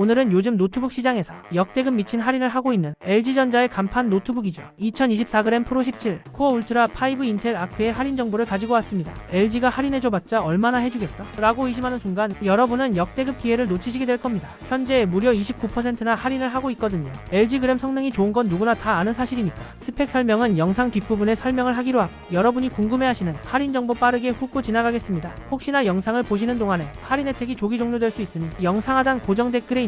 오늘은 요즘 노트북 시장에서 역대급 미친 할인을 하고 있는 LG전자의 간판 노트북이죠. 2024g 프로 17 코어 울트라 5 인텔 아크의 할인 정보를 가지고 왔습니다. LG가 할인해줘봤자 얼마나 해주겠어? 라고 의심하는 순간 여러분은 역대급 기회를 놓치시게 될 겁니다. 현재 무려 29%나 할인을 하고 있거든요. LG 그램 성능이 좋은 건 누구나 다 아는 사실이니까 스펙 설명은 영상 뒷부분에 설명을 하기로 하고 여러분이 궁금해하시는 할인 정보 빠르게 훑고 지나가겠습니다. 혹시나 영상을 보시는 동안에 할인 혜택이 조기 종료될 수 있으니 영상 하단 고정 댓글에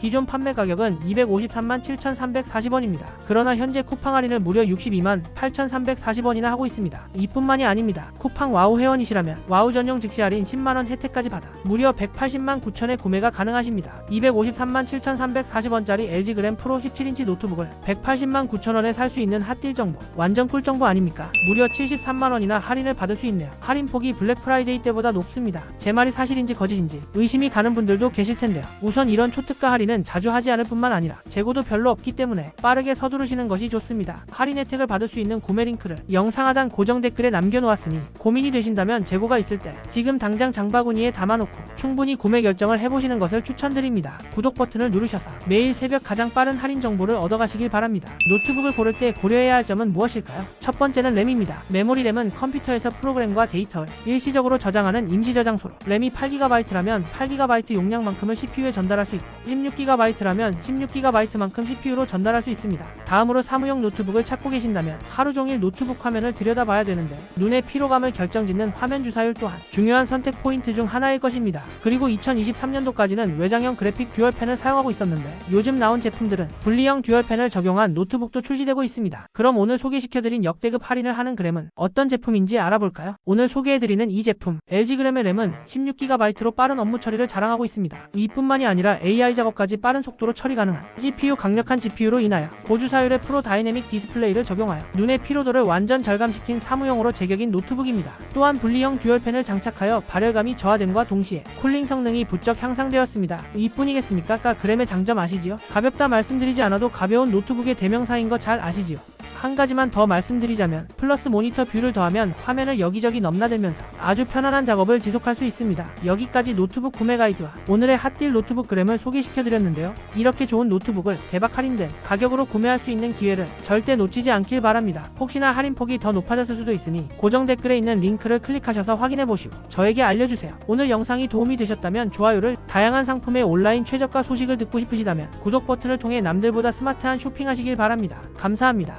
기존 판매 가격은 253만 7,340원입니다. 그러나 현재 쿠팡 할인을 무려 62만 8,340원이나 하고 있습니다. 이뿐만이 아닙니다. 쿠팡 와우 회원이시라면 와우 전용 즉시 할인 10만원 혜택까지 받아 무려 180만 9천에 구매가 가능하십니다. 253만 7,340원짜리 LG 그램 프로 17인치 노트북을 180만 9천원에 살 수 있는 핫딜 정보 완전 꿀 정보 아닙니까? 무려 73만원이나 할인을 받을 수 있네요. 할인 폭이 블랙 프라이데이 때보다 높습니다. 제 말이 사실인지 거짓인지 의심이 가는 분들도 계실 텐데요. 우선 이런 초특가 할인 은 자주 하지 않을 뿐만 아니라 재고도 별로 없기 때문에 빠르게 서두르시는 것이 좋습니다. 할인 혜택을 받을 수 있는 구매 링크를 영상 하단 고정 댓글에 남겨놓았으니 고민이 되신다면 재고가 있을 때 지금 당장 장바구니에 담아놓고 충분히 구매 결정을 해보시는 것을 추천드립니다. 구독 버튼을 누르셔서 매일 새벽 가장 빠른 할인 정보를 얻어가시길 바랍니다. 노트북을 고를 때 고려해야 할 점은 무엇일까요? 첫 번째는 램입니다. 메모리 램은 컴퓨터에서 프로그램과 데이터를 일시적으로 저장하는 임시 저장소로 램이 8GB라면 8GB 용량만큼을 CPU에 전달할 수 있고 16GB라면 16GB만큼 CPU로 전달할 수 있습니다. 다음으로 사무용 노트북을 찾고 계신다면 하루 종일 노트북 화면을 들여다봐야 되는데 눈의 피로감을 결정짓는 화면 주사율 또한 중요한 선택 포인트 중 하나일 것입니다. 그리고 2023년도까지는 외장형 그래픽 듀얼펜을 사용하고 있었는데 요즘 나온 제품들은 분리형 듀얼펜을 적용한 노트북도 출시되고 있습니다. 그럼 오늘 소개시켜드린 역대급 할인을 하는 그램은 어떤 제품인지 알아볼까요? 오늘 소개해드리는 이 제품 LG 그램의 램은 16GB로 빠른 업무 처리를 자랑하고 있습니다. 이뿐만이 아니라 AI 작업까지 빠른 속도로 처리 가능한 CPU 강력한 GPU로 인하여 고주사율의 프로 다이내믹 디스플레이를 적용하여 눈의 피로도를 완전 절감시킨 사무용으로 제격인 노트북입니다. 또한 분리형 듀얼펜을 장착하여 발열감이 저하됨과 동시에 쿨링 성능이 부쩍 향상되었습니다. 이뿐이겠습니까? 까 그램의 장점 아시지요? 가볍다 말씀드리지 않아도 가벼운 노트북의 대명사인 거 잘 아시지요? 한 가지만 더 말씀드리자면 플러스 모니터 뷰를 더하면 화면을 여기저기 넘나들면서 아주 편안한 작업을 지속할 수 있습니다. 여기까지 노트북 구매 가이드와 오늘의 핫딜 노트북 그램을 소개시켜드렸는데요. 이렇게 좋은 노트북을 대박 할인된 가격으로 구매할 수 있는 기회를 절대 놓치지 않길 바랍니다. 혹시나 할인폭이 더 높아졌을 수도 있으니 고정 댓글에 있는 링크를 클릭하셔서 확인해보시고 저에게 알려주세요. 오늘 영상이 도움이 되셨다면 좋아요를 다양한 상품의 온라인 최저가 소식을 듣고 싶으시다면 구독 버튼을 통해 남들보다 스마트한 쇼핑하시길 바랍니다. 감사합니다.